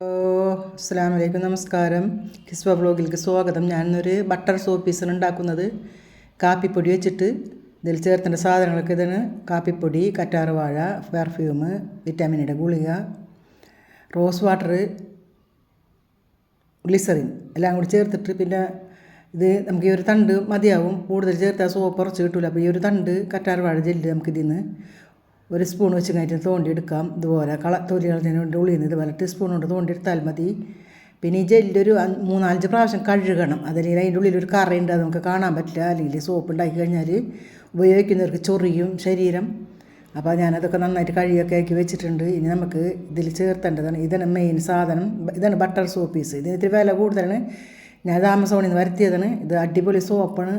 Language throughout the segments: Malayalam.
അസ്സാം വലൈക്കും നമസ്കാരം. കിസ്വ ബ്ലോഗിലേക്ക് സ്വാഗതം. ഞാനൊരു ബട്ടർ സോപ്പ് പീസാണ് ഉണ്ടാക്കുന്നത്. കാപ്പിപ്പൊടി വെച്ചിട്ട് ഇതിൽ ചേർത്തേണ്ട സാധനങ്ങളൊക്കെ ഇതാണ്. കാപ്പിപ്പൊടി കറ്റാർവാഴ പെർഫ്യൂം വിറ്റാമിനിയുടെ ഗുളിക റോസ് വാട്ടർ ഗ്ലിസറിൻ എല്ലാം കൂടി ചേർത്തിട്ട് പിന്നെ ഇത് നമുക്ക് ഈ ഒരു തണ്ട് മതിയാവും. കൂടുതൽ ചേർത്താൽ സോപ്പ് കുറച്ച് കിട്ടില്ല അപ്പോൾ ഈ ഒരു തണ്ട് കറ്റാർവാഴ ജെല്ല് നമുക്കിതിൽ നിന്ന് ഒരു സ്പൂൺ വെച്ച് കഴിഞ്ഞിട്ട് തോണ്ടി എടുക്കാം ഇതുപോലെ കള തൊലി കളഞ്ഞതിന് വേണ്ടി ഉള്ളിൽ നിന്ന് ഇതുപോലെ ടീസ്പൂൺ കൊണ്ട് തോണ്ടി എടുത്താൽ മതി. പിന്നെ ഈ ജെല്ലൊരു മൂന്നാലഞ്ച് പ്രാവശ്യം കഴുകണം. അതല്ലെങ്കിൽ അതിന്റെ ഉള്ളിൽ ഒരു കറയുണ്ട് അത് നമുക്ക് കാണാൻ പറ്റില്ല. അല്ലെങ്കിൽ സോപ്പ് ഉണ്ടാക്കി കഴിഞ്ഞാൽ ഉപയോഗിക്കുന്നവർക്ക് ചൊറിയും ശരീരം. അപ്പോൾ ഞാനതൊക്കെ നന്നായിട്ട് കഴുകിയൊക്കെ ആക്കി വെച്ചിട്ടുണ്ട്. ഇനി നമുക്ക് ഇതിൽ ചേർത്തേണ്ടതാണ്. ഇതാണ് മെയിൻ സാധനം. ഇതാണ് ബട്ടർ സോപ്പ് പീസ് ഇതിന് ഇത്തിരി വില കൂടുതലാണ്. ഞാൻ ആമസോണിൽ നിന്ന് വരുത്തിയതാണ്. ഇത് അടിപൊളി സോപ്പാണ്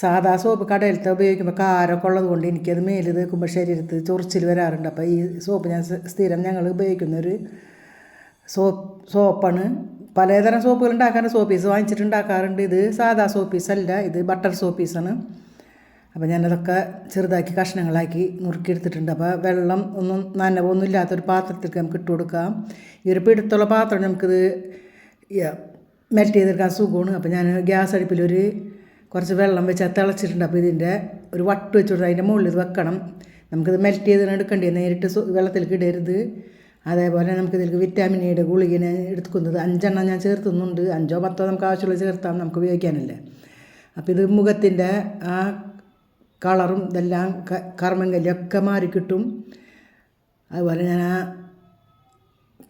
സാധാ സോപ്പ് കടയിലത്തെ ഉപയോഗിക്കുമ്പോൾ കാരൊക്കെ ഉള്ളത് കൊണ്ട് എനിക്കത് മേൽ തേക്കുമ്പോൾ ശരീരത്ത് ചൊറിച്ചിൽ വരാറുണ്ട്. അപ്പോൾ ഈ സോപ്പ് ഞാൻ സ്ഥിരം ഞങ്ങൾ ഉപയോഗിക്കുന്ന ഒരു സോപ്പ് സോപ്പാണ്. പലതരം സോപ്പുകൾ ഉണ്ടാക്കാൻ സോപ്പ് പീസ് വാങ്ങിച്ചിട്ട് ഇത് സാധാ സോപ്പ് പീസ് അല്ല ഇത് ബട്ടർ സോപ്പ് പീസാണ് അപ്പോൾ ഞാനതൊക്കെ ചെറുതാക്കി കഷ്ണങ്ങളാക്കി നുറുക്കിയെടുത്തിട്ടുണ്ട്. അപ്പോൾ വെള്ളം ഒന്നും നനവൊന്നും ഇല്ലാത്തൊരു പാത്രത്തിലേക്ക് നമുക്ക് ഇട്ട് കൊടുക്കാം. ഈ ഒരു പിടുത്തുള്ള പാത്രം നമുക്കിത് മെൽറ്റ് ചെയ്തെടുക്കാൻ സുഖമാണ്. അപ്പോൾ ഞാൻ ഗ്യാസ് അടുപ്പിലൊരു കുറച്ച് വെള്ളം വെച്ച് തിളച്ചിട്ടുണ്ട്. അപ്പോൾ ഇതിന്റെ ഒരു വട്ട് വെച്ച് അതിന്റെ മുകളിൽ ഇത് വെക്കണം. നമുക്കിത് മെൽറ്റ് ചെയ്ത് എടുക്കേണ്ടി നേരിട്ട് വെള്ളത്തിലേക്ക് ഇടരുത്. അതേപോലെ നമുക്കിതിലേക്ക് വിറ്റാമിൻ ഇയുടെ ഗുളികനെ എടുക്കുന്നത് അഞ്ചെണ്ണം ഞാൻ ചേർത്തുന്നുണ്ട്. അഞ്ചോ പത്തോ നമുക്ക് ആവശ്യമുള്ള ചേർത്താം. നമുക്ക് ഉപയോഗിക്കാനല്ലേ. അപ്പോൾ ഇത് മുഖത്തിന്റെ ആ കളറും ഇതെല്ലാം കർമ്മങ്കല്ലൊക്കെ മാറിക്കിട്ടും അതുപോലെ ഞാൻ ആ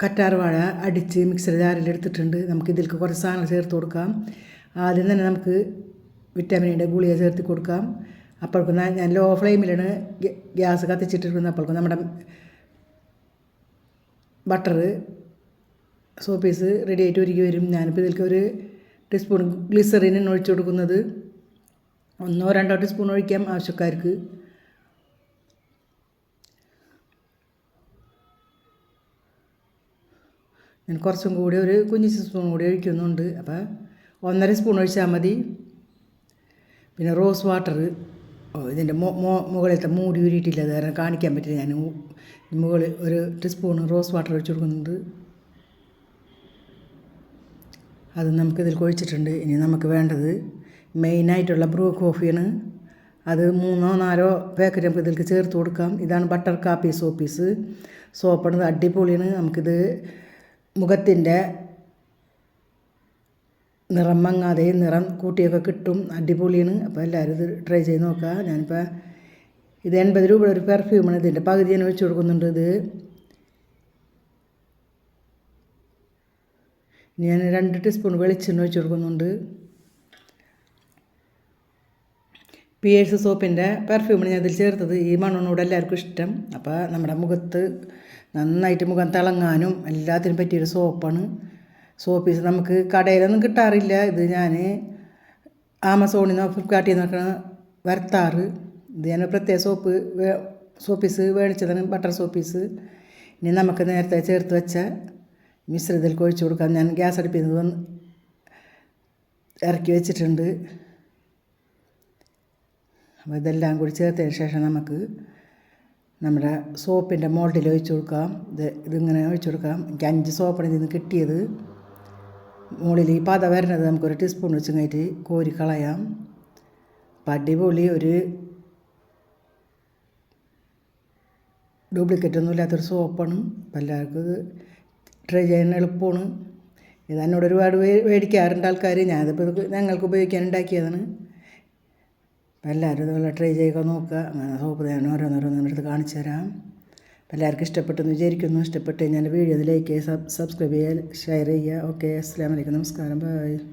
കറ്റാർവാഴ അടിച്ച് മിക്സർ ജാറിൽ എടുത്തിട്ടുണ്ട്. നമുക്ക് കുറച്ച് സാധനങ്ങൾ ചേർത്ത് കൊടുക്കാം. ആദ്യം തന്നെ നമുക്ക് വിറ്റാമിനിന്റെ ഗുളിക ചേർത്ത് കൊടുക്കാം. അപ്പോഴേക്കും ഞാൻ ലോ ഫ്ലെയിമിലാണ് ഗ്യാസ് കത്തിച്ചിട്ടിരിക്കുന്നത്. അപ്പോഴേക്കും നമ്മുടെ ബട്ടർ സോപ്പീസ് റെഡി ആയിട്ട് ഒരുക്കി വരും. ഞാനിപ്പോൾ ഇതിലേക്ക് ഒരു ടീസ്പൂൺ ഗ്ലിസറിനാണ് ഒഴിച്ചു കൊടുക്കുന്നത്. ഒന്നോ രണ്ടോ ടീസ്പൂൺ ഒഴിക്കാം ആവശ്യക്കാർക്ക്. ഞാൻ കുറച്ചും കൂടി ഒരു കുഞ്ഞു സ്പൂൺ കൂടി ഒഴിക്കുന്നുണ്ട്. അപ്പോൾ ഒന്നര സ്പൂൺ ഒഴിച്ചാൽ മതി. പിന്നെ റോസ് വാട്ടർ ഇതിന്റെ മുകളിലത്തെ മൂടി ഊരിയിട്ടില്ല അത് കാരണം കാണിക്കാൻ പറ്റില്ല. ഞാൻ മുകളിൽ ഒരു ടീസ്പൂൺ റോസ് വാട്ടർ ഒഴിച്ചു കൊടുക്കുന്നുണ്ട്. അത് നമുക്കിതിൽ കുഴിച്ചിട്ടുണ്ട്. ഇനി നമുക്ക് വേണ്ടത് മെയിനായിട്ടുള്ള ബ്രൂ കോഫിയാണ് അത് മൂന്നോ നാലോ പാക്കറ്റ് നമുക്ക് ഇതിലേക്ക് ചേർത്ത് കൊടുക്കാം. ഇതാണ് ബട്ടർ കാപ്പി സോപ്പീസ് സോപ്പാണ് അടിപൊളിയാണ്. നമുക്കിത് മുഖത്തിന്റെ നിറം മങ്ങാതെ നിറം കൂട്ടിയൊക്കെ കിട്ടും. അടിപൊളിയാണ്. അപ്പോൾ എല്ലാവരും ഇത് ട്രൈ ചെയ്ത് നോക്കുക ഞാനിപ്പോൾ ഇത് എൺപത് രൂപയുടെ ഒരു പെർഫ്യൂമാണ് ഇതിന്റെ പകുതി ഞാൻ വെച്ച് കൊടുക്കുന്നുണ്ട് ഇത്. ഞാൻ രണ്ട് ടീസ്പൂൺ വെളിച്ചെണ്ണ വെച്ച് കൊടുക്കുന്നുണ്ട്. പിയേഴ്സ് സോപ്പിന്റെ പെർഫ്യൂമാണ് ഞാൻ ഇതിൽ ചേർത്തത്. ഈ മണ്ണോട് എല്ലാവർക്കും ഇഷ്ടം. അപ്പോൾ നമ്മുടെ മുഖത്ത് നന്നായിട്ട് മുഖം തിളങ്ങാനും എല്ലാത്തിനും പറ്റിയൊരു സോപ്പാണ് സോപ്പീസ് നമുക്ക് കടയിലൊന്നും കിട്ടാറില്ല. ഇത് ഞാൻ ആമസോണിൽ നിന്നോ ഫ്ലിപ്കാർട്ടിൽ നിന്നൊക്കെ വരുത്താറ്. ഇത് ഞാൻ പ്രത്യേക സോപ്പ് സോപ്പീസ് മേടിച്ചതാണ് ബട്ടർ സോപ്പീസ് ഇനി നമുക്ക് നേരത്തെ ചേർത്ത് വെച്ച മിശ്രിതത്തിൽ കൊഴിച്ച് കൊടുക്കാം. ഞാൻ ഗ്യാസ് അടുപ്പിൽ നിന്ന് ഇറക്കി വെച്ചിട്ടുണ്ട്. അപ്പോൾ ഇതെല്ലാം കൂടി ചേർത്തതിന് ശേഷം നമുക്ക് നമ്മുടെ സോപ്പിന്റെ മോൾഡിൽ ഒഴിച്ചു കൊടുക്കാം. ഇത് ഇതിങ്ങനെ ഒഴിച്ചു കൊടുക്കാം. എനിക്ക് അഞ്ച് സോപ്പാണ് ഇതിൽ നിന്ന് കിട്ടിയത്. മുകളിൽ ഈ പത വരുന്നത് നമുക്കൊരു ടീസ്പൂൺ വെച്ച് കഴിഞ്ഞിട്ട് കോരി കളയാം. അടിപൊളി ഒരു ഡ്യൂപ്ലിക്കേറ്റ് ഒന്നും ഇല്ലാത്തൊരു സോപ്പാണ് അപ്പം എല്ലാവർക്കും ഇത് ട്രൈ ചെയ്യാൻ എളുപ്പമാണ്. ഇത് എന്നോട് ഒരുപാട് മേടിക്കാറുണ്ട് ആൾക്കാർ ഞാനിതിപ്പോൾ ഞങ്ങൾക്ക് ഉപയോഗിക്കാൻ ഉണ്ടാക്കിയതാണ്. അപ്പം എല്ലാവരും ഇതുപോലെ ട്രൈ ചെയ്യുക നോക്കുക. അങ്ങനെ സോപ്പ് ഞാൻ ഓരോന്നോരോന്നെടുത്ത് കാണിച്ചു തരാം എല്ലാവർക്കും ഇഷ്ടപ്പെട്ടെന്ന് വിചാരിക്കുന്നു. ഇഷ്ടപ്പെട്ട് കഴിഞ്ഞാൽ വീഡിയോ ലൈക്ക് ചെയ്യുക സബ്സ്ക്രൈബ് ചെയ്യുക ഷെയർ ചെയ്യുക. ഓക്കെ അസ്സാം വലൈക്കും നമസ്കാരം. ബൈ